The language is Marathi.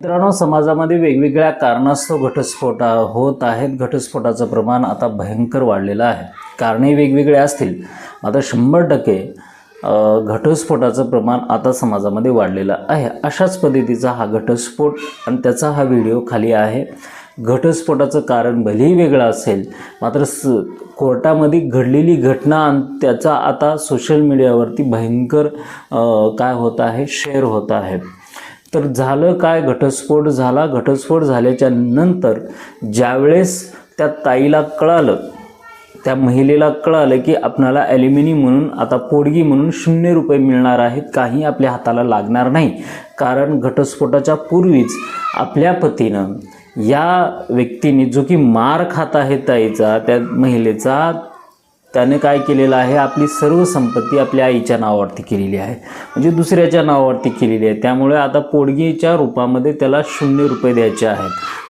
मित्रांनो समाजामध्ये वेगवेगळ्या कारणास्तव घटस्फोट होत आहेत. घटस्फोटाचं प्रमाण आता भयंकर वाढलेलं आहे. कारणे वेगवेगळे असतील. आता शंभर टक्के घटस्फोटाचं प्रमाण आता समाजामध्ये वाढलेलं आहे. अशाच पद्धतीचा हा घटस्फोट आणि त्याचा हा व्हिडिओ खाली आहे. घटस्फोटाचं कारण भलेही वेगळं असेल मात्र स कोर्टामध्ये घडलेली घटना आणि त्याचा आता सोशल मीडियावरती भयंकर काय होत आहे शेअर होत आहे. तर झालं काय? घटस्फोट झाला. घटस्फोट झाल्याच्यानंतर ज्यावेळेस त्या ताईला कळालं त्या महिलेला कळालं की आपणाला ॲल्युमिनी म्हणून आता पोडगी म्हणून शून्य रुपये मिळणार आहेत. काही आपल्या हाताला लागणार नाही. कारण घटस्फोटाच्या पूर्वीच आपल्या पतीनं या व्यक्तीने जो की मार खात आहे ताईचा त्या महिलेचा त्याने काय केलेलं आहे? आपली सर्व संपत्ती आपल्या आईच्या नावावरती केलेली आहे. म्हणजे दुसऱ्याच्या नावावरती केलेली आहे. त्यामुळे आता पोडगीच्या रूपामध्ये त्याला शून्य रुपये द्यायचे आहेत.